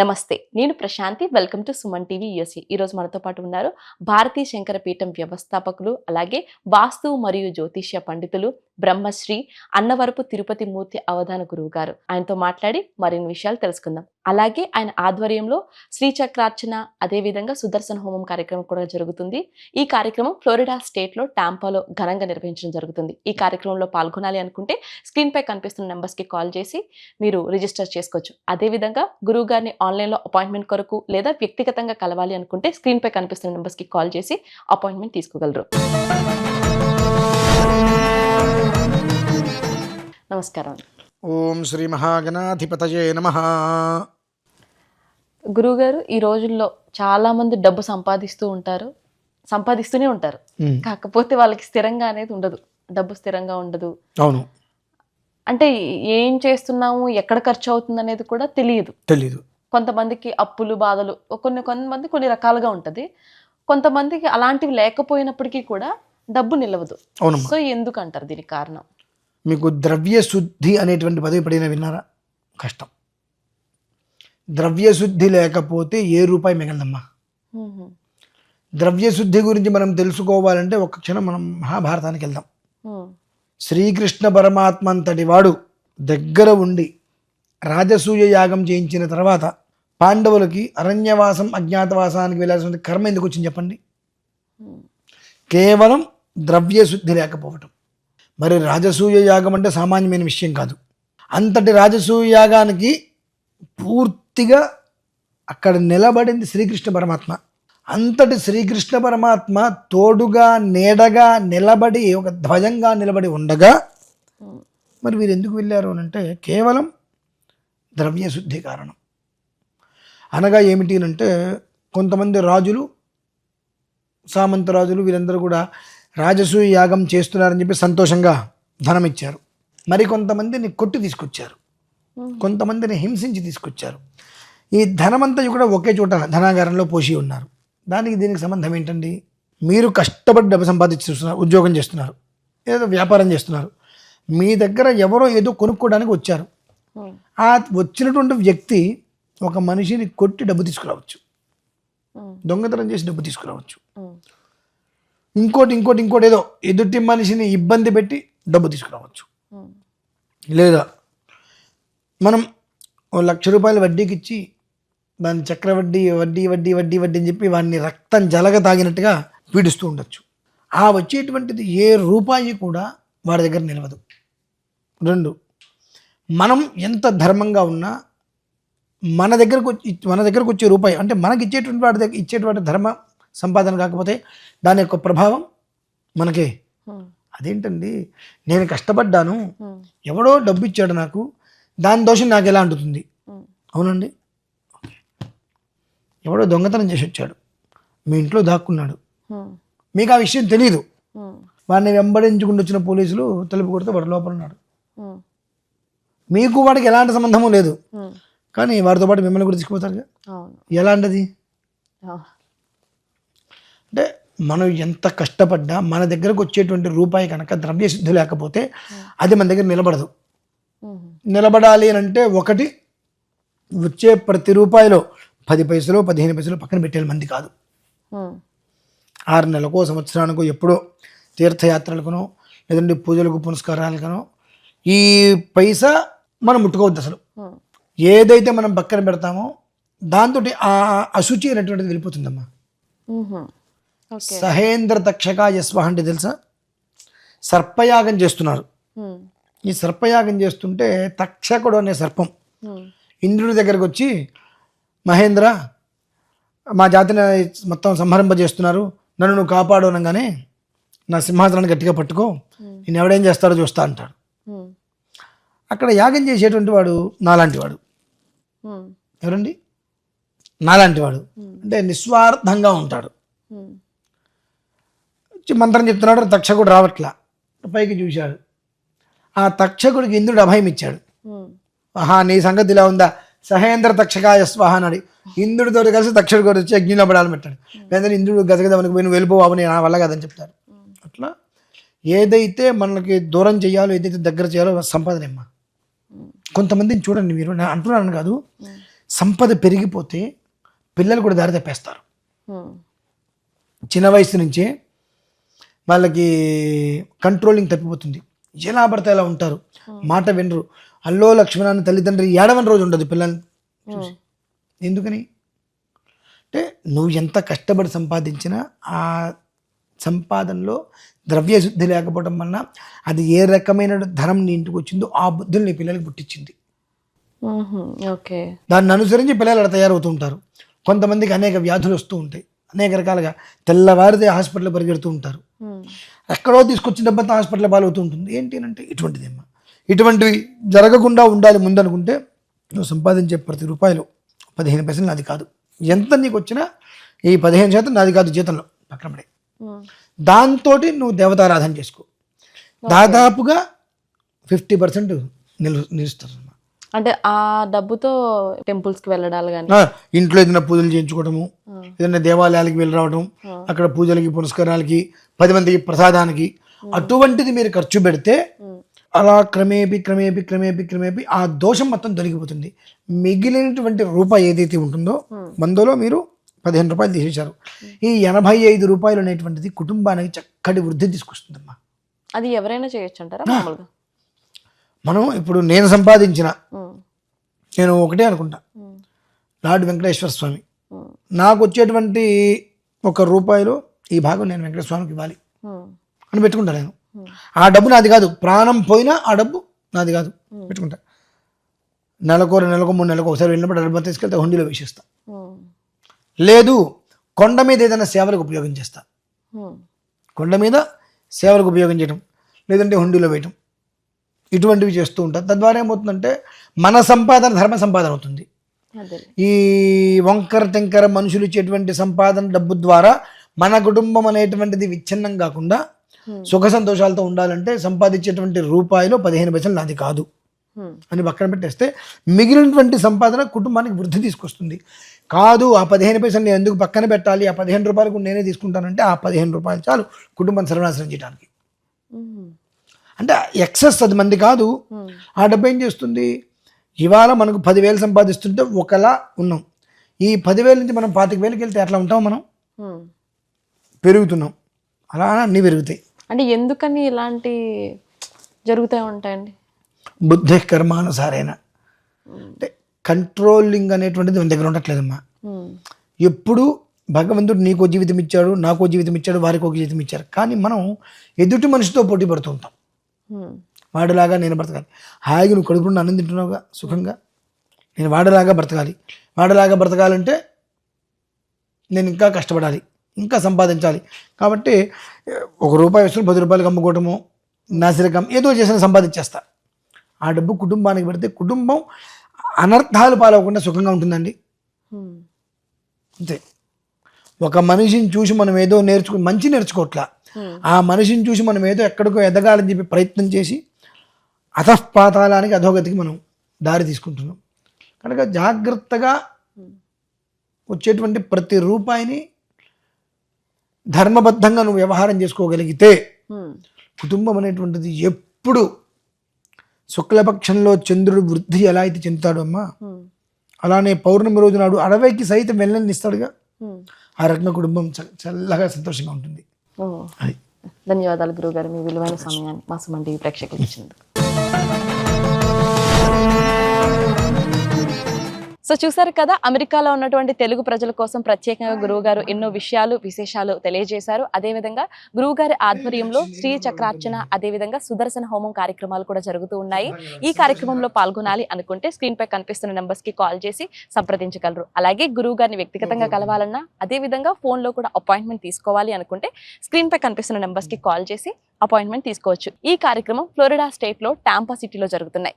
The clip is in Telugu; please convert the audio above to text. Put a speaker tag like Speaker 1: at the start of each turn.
Speaker 1: నమస్తే నేను Prashanti. Welcome to Suman TV USA. ఈరోజు మనతో పాటు ఉన్నారు భారతీ శంకరపీఠం వ్యవస్థాపకులు అలాగే వాస్తు మరియు జ్యోతిష్య పండితులు బ్రహ్మశ్రీ అన్నవరపు తిరుపతి మూర్తి అవధాన గురువు గారు. ఆయనతో మాట్లాడి మరిన్ని విషయాలు తెలుసుకుందాం. అలాగే ఆయన ఆధ్వర్యంలో శ్రీచక్రార్చన అదేవిధంగా సుదర్శన హోమం కార్యక్రమం కూడా జరుగుతుంది. ఈ కార్యక్రమం ఫ్లోరిడా స్టేట్లో టాంపాలో ఘనంగా నిర్వహించడం జరుగుతుంది. ఈ కార్యక్రమంలో పాల్గొనాలి అనుకుంటే స్క్రీన్పై కనిపిస్తున్న నెంబర్స్కి కాల్ చేసి మీరు రిజిస్టర్ చేసుకోవచ్చు. అదేవిధంగా గురువు గారిని ఆన్లైన్లో అపాయింట్మెంట్ కొరకు లేదా వ్యక్తిగతంగా కలవాలి అనుకుంటే స్క్రీన్పై కనిపిస్తున్న నెంబర్స్కి కాల్ చేసి అపాయింట్మెంట్ తీసుకోగలరు. నమస్కారం.
Speaker 2: ఓం శ్రీ మహాగణాధిపతయే నమ.
Speaker 1: గురువుగారు ఈ రోజుల్లో చాలా మంది డబ్బు సంపాదిస్తూ ఉంటారు సంపాదిస్తూనే ఉంటారు. కాకపోతే వాళ్ళకి స్థిరంగా అనేది ఉండదు. డబ్బు స్థిరంగా ఉండదు.
Speaker 2: అవును.
Speaker 1: అంటే ఏం చేస్తున్నాము ఎక్కడ ఖర్చు అవుతుంది అనేది కూడా తెలియదు.
Speaker 2: తెలీదు.
Speaker 1: కొంతమందికి అప్పులు బాధలు కొన్ని కొంతమంది కొన్ని రకాలుగా ఉంటుంది. కొంతమందికి అలాంటివి లేకపోయినప్పటికీ కూడా డబ్బు నిలవదు. సో ఎందుకు అంటారు దీనికి కారణం?
Speaker 2: మీకు ద్రవ్య శుద్ధి అనేటువంటి పదవి ఎప్పుడైనా విన్నారా కష్టం ద్రవ్య శుద్ధి లేకపోతే ఏ రూపాయి మిగలదమ్మా
Speaker 1: మ్మ్.
Speaker 2: ద్రవ్య శుద్ధి గురించి మనం తెలుసుకోవాలంటే ఒక్క క్షణం మనం మహాభారతానికి వెళ్దాం. శ్రీకృష్ణ పరమాత్మ అంతటి వాడు దగ్గర ఉండి రాజసూయ యాగం చేయించిన తర్వాత పాండవులకి అరణ్యవాసం అజ్ఞాతవాసానికి వెళ్ళాల్సిన కర్మ ఎందుకు వచ్చింది చెప్పండి. కేవలం ద్రవ్య శుద్ధి లేకపోవటం మరి రాజసూయ యాగం అంటే సామాన్యమైన విషయం కాదు. అంతటి రాజసూయ యాగానికి పూర్తిగా అక్కడ నిలబడింది శ్రీకృష్ణ పరమాత్మ. అంతటి శ్రీకృష్ణ పరమాత్మ తోడుగా నీడగా నిలబడి ఒక ధ్వజంగా నిలబడి ఉండగా మరి వీరు ఎందుకు వెళ్ళారు అని అంటే కేవలం ద్రవ్య శుద్ధి కారణం. అనగా ఏమిటి అని అంటే కొంతమంది రాజులు సామంత రాజులు వీరందరూ కూడా రాజసూయ యాగం చేస్తున్నారని చెప్పి సంతోషంగా ధనం ఇచ్చారు మరి కొంతమందిని కొట్టి తీసుకొచ్చారు. కొంతమందిని హింసించి తీసుకొచ్చారు ఈ ధనమంతా కూడా ఒకే చోట ధనాగారంలో పోసి ఉన్నారు దానికి దీనికి సంబంధం ఏంటండి మీరు కష్టపడి డబ్బు సంపాదిస్తున్నారు ఉద్యోగం చేస్తున్నారు ఏదో వ్యాపారం చేస్తున్నారు మీ దగ్గర ఎవరో ఏదో కొనుక్కోవడానికి వచ్చారు. ఆ వచ్చినటువంటి వ్యక్తి ఒక మనిషిని కొట్టి డబ్బు తీసుకురావచ్చు. దొంగతనం చేసి డబ్బు తీసుకురావచ్చు. ఇంకోటి ఇంకోటి ఇంకోటి ఏదో ఎదుటి మనిషిని ఇబ్బంది పెట్టి డబ్బు తీసుకురావచ్చు. లేదా మనం ఓ లక్ష రూపాయలు వడ్డీకి ఇచ్చి దాని చక్రవడ్డీ వడ్డీ వడ్డీ వడ్డీ వడ్డీ అని చెప్పి వాడిని రక్తం జలగ తాగినట్టుగా పీడిస్తూ ఉండొచ్చు. ఆ వచ్చేటువంటిది ఏ రూపాయి కూడా వాడి దగ్గర నిలవదు. రెండు మనం ఎంత ధర్మంగా ఉన్నా మన దగ్గరకు వచ్చి మన దగ్గరకు వచ్చే రూపాయి అంటే మనకి ఇచ్చేటువంటి వాడి దగ్గర ఇచ్చేటువంటి ధర్మ సంపాదన కాకపోతే దాని యొక్క ప్రభావం మనకే. అదేంటండి నేను కష్టపడ్డాను. ఎవడో డబ్బు ఇచ్చాడు నాకు దాని దోషం నాకు ఎలా అంటుతుంది. అవునండి ఎవడో దొంగతనం చేసి వచ్చాడు మీ ఇంట్లో దాక్కున్నాడు. మీకు ఆ విషయం తెలియదు. వాడిని వెంబడించుకుంటూ వచ్చిన పోలీసులు తలుపు కొడితే వాడు లోపల ఉన్నాడు. మీకు వాడికి ఎలాంటి సంబంధము లేదు. కానీ వాడితో పాటు మిమ్మల్ని కూడా తీసుకుపోతారు ఎలాంటిది. అంటే మనం ఎంత కష్టపడ్డా మన దగ్గరకు వచ్చేటువంటి రూపాయి కనుక ద్రవ్య శుద్ధి లేకపోతే అది మన దగ్గర నిలబడదు. నిలబడాలి అని అంటే ఒకటి వచ్చే ప్రతి రూపాయిలో పది పైసలు పదిహేను పైసలు పక్కన పెట్టే మంది కాదు. ఆరు నెలకో సంవత్సరానికో ఎప్పుడో తీర్థయాత్రలకునో లేదంటే పూజలకు పునస్కారాలకనో ఈ పైసా మనం ముట్టుకోవద్దు అసలు. ఏదైతే మనం పక్కన పెడతామో దాంతో ఆ అశుచి అనేటువంటిది వెళ్ళిపోతుందమ్మా సహేంద్ర తక్షక యస్వ అంటే తెలుసా? సర్పయాగం చేస్తున్నారు. ఈ సర్పయాగం చేస్తుంటే తక్షకుడు అనే సర్పం. ఇంద్రుడి దగ్గరకు వచ్చి మహేంద్ర మా జాతిని మొత్తం సంహరింపజేస్తున్నారు నన్ను నువ్వు కాపాడు అనగానే నా సింహాసనాన్ని గట్టిగా పట్టుకో. నేను ఎవడేం చేస్తాడో చూస్తా అంటాడు. అక్కడ యాగం చేసేటువంటి వాడు నాలాంటి వాడు. ఎవరండి? నాలాంటి వాడు. అంటే నిస్వార్థంగా ఉంటాడు. మంత్రం చెప్తున్నాడు తక్షకుడు రావట్లా. పైకి చూశాడు. ఆ తక్షకుడికి ఇంద్రుడు అభయం ఇచ్చాడు. ఆహా నీ సంగతి ఇలా ఉందా? సహేంద్ర తక్షకాయ స్వాహ అన్నాడు ఇంద్రుడితో కలిసి తక్షకుడు కూడా వచ్చి అగ్నిలో పడాలని పెట్టాడు. లేదంటే ఇంద్రుడు గజగదవనికి పోయి నువ్వు నేను నా వల్ల కాదని చెప్తారు అట్లా ఏదైతే మనకి దూరం చేయాలో ఏదైతే దగ్గర చేయాలో సంపాదన అమ్మా. కొంతమందిని చూడండి మీరు నేను అంటున్నాను కాదు. సంపద పెరిగిపోతే పిల్లలు కూడా దారి తప్పేస్తారు. చిన్న వయసు నుంచే వాళ్ళకి కంట్రోలింగ్ తప్పిపోతుంది. ఎలా పడితే అలా ఉంటారు. మాట వినరు. అల్లో లక్ష్మణాన్ని తల్లిదండ్రి ఏడవని రోజు ఉండదు పిల్లల్ని చూసి. ఎందుకని? అంటే నువ్వు ఎంత కష్టపడి సంపాదించినా ఆ సంపాదనలో ద్రవ్య శుద్ధి లేకపోవడం వలన అది ఏ రకమైన ధనం నీ ఇంటికి వచ్చిందో ఆ బుద్ధులు నీ పిల్లలకి పుట్టించింది. దాన్ని అనుసరించి పిల్లలు అలా తయారవుతూ ఉంటారు. కొంతమందికి అనేక వ్యాధులు వస్తూ ఉంటాయి. అనేక రకాలుగా తెల్లవారితే హాస్పిటల్ పరిగెడుతూ ఉంటారు. ఎక్కడో తీసుకొచ్చిన డబ్బంతా హాస్పిటల్ పాలవుతూ ఉంటుంది. ఏంటి అంటే ఇటువంటిదేమ్మా. ఇటువంటివి జరగకుండా ఉండాలి ముందనుకుంటే నువ్వు సంపాదించే ప్రతి రూపాయలు పదిహేను పైసలు నాది కాదు. ఎంత నీకు వచ్చినా ఈ పదిహేను శాతం నాది కాదు జీతంలో పక్కన పడే.
Speaker 1: ఉమ్,
Speaker 2: దాంతో నువ్వు దేవతారాధన చేసుకో. దాదాపుగా ఫిఫ్టీ పర్సెంట్ నిలు నిలుస్తారు.
Speaker 1: అంటే ఆ డబ్బుతో టెంపుల్స్కి వెళ్ళడాలు కానీ
Speaker 2: ఇంట్లో ఏదైనా పూజలు చేయించుకోవడము ఏదైనా దేవాలయాలకి వెళ్ళి రావడం అక్కడ పూజలకి పురస్కారాలకి పది మందికి ప్రసాదానికి అటువంటిది మీరు ఖర్చు పెడితే అలా క్రమేపీ క్రమేపీ క్రమేపీ క్రమేపీ ఆ దోషం మొత్తం తొలగిపోతుంది. మిగిలినటువంటి రూపాయి ఏదైతే ఉంటుందో వందలో మీరు పదిహేను రూపాయలు తీసేశారు. ఈ ఎనభై ఐదు రూపాయలు అనేటువంటిది కుటుంబానికి చక్కటి వృద్ధి తీసుకొస్తుందమ్మా.
Speaker 1: అది ఎవరైనా చేయొచ్చు అంటారా
Speaker 2: మనం ఇప్పుడు నేను సంపాదించిన నేను ఒకటే అనుకుంటా. లార్డ్ వెంకటేశ్వర స్వామి. నాకు వచ్చేటువంటి ఒక రూపాయలు ఈ భాగం నేను వెంకటేశ్వర స్వామికి ఇవ్వాలి. అని పెట్టుకుంటా నేను. ఆ. డబ్బు నాది కాదు. ప్రాణం పోయినా ఆ డబ్బు నాది కాదు. పెట్టుకుంటా. నెలకో రెండు నెలకో మూడు నెలలకు ఒకసారి వెళ్ళినప్పుడు డబ్బు తీసుకెళ్తే హుండీలో వేసేస్తా. లేదు కొండ మీద ఏదైనా సేవలకు ఉపయోగం చేస్తా.
Speaker 1: ఉమ్,
Speaker 2: కొండ మీద సేవలకు ఉపయోగం చేయడం లేదంటే హుండీలో వేయటం. ఇటువంటివి చేస్తూ ఉంటా తద్వారా ఏమవుతుందంటే మన సంపాదన ధర్మ సంపాదన అవుతుంది. ఈ వంకర టెంకర మనుషులు ఇచ్చేటువంటి సంపాదన డబ్బు ద్వారా మన కుటుంబం అనేటువంటిది విచ్ఛిన్నం కాకుండా సుఖ సంతోషాలతో ఉండాలంటే సంపాదించేటువంటి రూపాయలు పదిహేను పైసలు నాది కాదు అని పక్కన పెట్టేస్తే మిగిలినటువంటి సంపాదన కుటుంబానికి వృద్ధి తీసుకొస్తుంది. కాదు ఆ పదిహేను పైసలు నేను ఎందుకు పక్కన పెట్టాలి? ఆ పదిహేను రూపాయలకు నేనే తీసుకుంటానంటే ఆ పదిహేను రూపాయలు చాలు కుటుంబాన్ని సర్వనాశనం చేయడానికి. అంటే ఎక్సెస్ అది మంది కాదు.
Speaker 1: ఉమ్,
Speaker 2: ఆ డబ్బు ఏం చేస్తుంది? ఇవాళ మనకు పదివేలు సంపాదిస్తుంటే ఒకలా ఉన్నాం. ఈ పదివేల నుంచి మనం పాతిక వేలకి వెళ్తే ఎట్లా ఉంటాం మనం?
Speaker 1: ఉమ్.
Speaker 2: పెరుగుతున్నాం. అలా అన్నీ పెరుగుతాయి.
Speaker 1: అంటే ఎందుకని ఇలాంటి జరుగుతూ ఉంటాయండి?
Speaker 2: బుద్ధి కర్మానుసారైన అంటే కంట్రోలింగ్ అనేటువంటిది మన దగ్గర ఉండట్లేదమ్మా. ఎప్పుడు భగవంతుడు నీకో జీవితం ఇచ్చాడు నాకో జీవితం ఇచ్చాడు వారికి ఒక జీవితం ఇచ్చారు. కానీ మనం ఎదుటి మనిషితో పోటీ పడుతూ ఉంటాం.
Speaker 1: ఉమ్,
Speaker 2: వాడిలాగా నేను బ్రతకాలి. హాయిగా నువ్వు కడుపులో అన్నం తింటున్నావుగా సుఖంగా? నేను వాడిలాగా బ్రతకాలి. వాడిలాగా బ్రతకాలంటే నేను ఇంకా కష్టపడాలి ఇంకా సంపాదించాలి. కాబట్టి ఒక రూపాయి వస్తువులు పది రూపాయలకు అమ్ముకోవటము నాసిరకం ఏదో చేసిన సంపాదించేస్తా. ఆ డబ్బు కుటుంబానికి పెడితే కుటుంబం అనర్థాలు పాలవకుండా సుఖంగా ఉంటుందండి. అంతే. ఒక మనిషిని చూసి మనం ఏదో నేర్చుకు మంచి నేర్చుకోవట్లా. ఆ మనిషిని చూసి మనం ఏదో ఎక్కడికో ఎదగాలని చెప్పి ప్రయత్నం చేసి అధఃపాతాళానికి అధోగతికి మనం దారి తీసుకుంటున్నాం. కనుక జాగ్రత్తగా వచ్చేటువంటి ప్రతి రూపాయిని ధర్మబద్ధంగా నువ్వు వ్యవహారం చేసుకోగలిగితే
Speaker 1: ఉమ్,
Speaker 2: కుటుంబం అనేటువంటిది ఎప్పుడు శుక్లపక్షంలో చంద్రుడు వృద్ధి ఎలా అయితే చెందుతాడో అమ్మా అలానే పౌర్ణమి రోజు నాడు అడవికి సైతం వెళ్ళని ఇస్తాడుగా. ఆ రకంగా కుటుంబం చల్లగా సంతోషంగా ఉంటుంది. అది.
Speaker 1: ధన్యవాదాలు గురుగారు మీ విలువైన సమయాన్ని మా సుమన్ టీవీ ప్రేక్షకులు ఇచ్చినందుకు. సో చూసారు కదా అమెరికాలో ఉన్నటువంటి తెలుగు ప్రజల కోసం ప్రత్యేకంగా గురువు గారు ఎన్నో విషయాలు విశేషాలు తెలియజేశారు. అదేవిధంగా గురువుగారి ఆధ్వర్యంలో శ్రీ చక్రార్చన అదేవిధంగా సుదర్శన హోమం కార్యక్రమాలు కూడా జరుగుతూ ఉన్నాయి. ఈ కార్యక్రమంలో పాల్గొనాలి అనుకుంటే స్క్రీన్ పై కనిపిస్తున్న నెంబర్స్కి కాల్ చేసి సంప్రదించగలరు. అలాగే గురువు గారిని వ్యక్తిగతంగా కలవాలన్నా అదేవిధంగా ఫోన్లో కూడా అపాయింట్మెంట్ తీసుకోవాలి అనుకుంటే స్క్రీన్ పై కనిపిస్తున్న నెంబర్స్కి కాల్ చేసి అపాయింట్మెంట్ తీసుకోవచ్చు. ఈ కార్యక్రమం ఫ్లోరిడా స్టేట్లో టాంపా సిటీలో జరుగుతున్నాయి.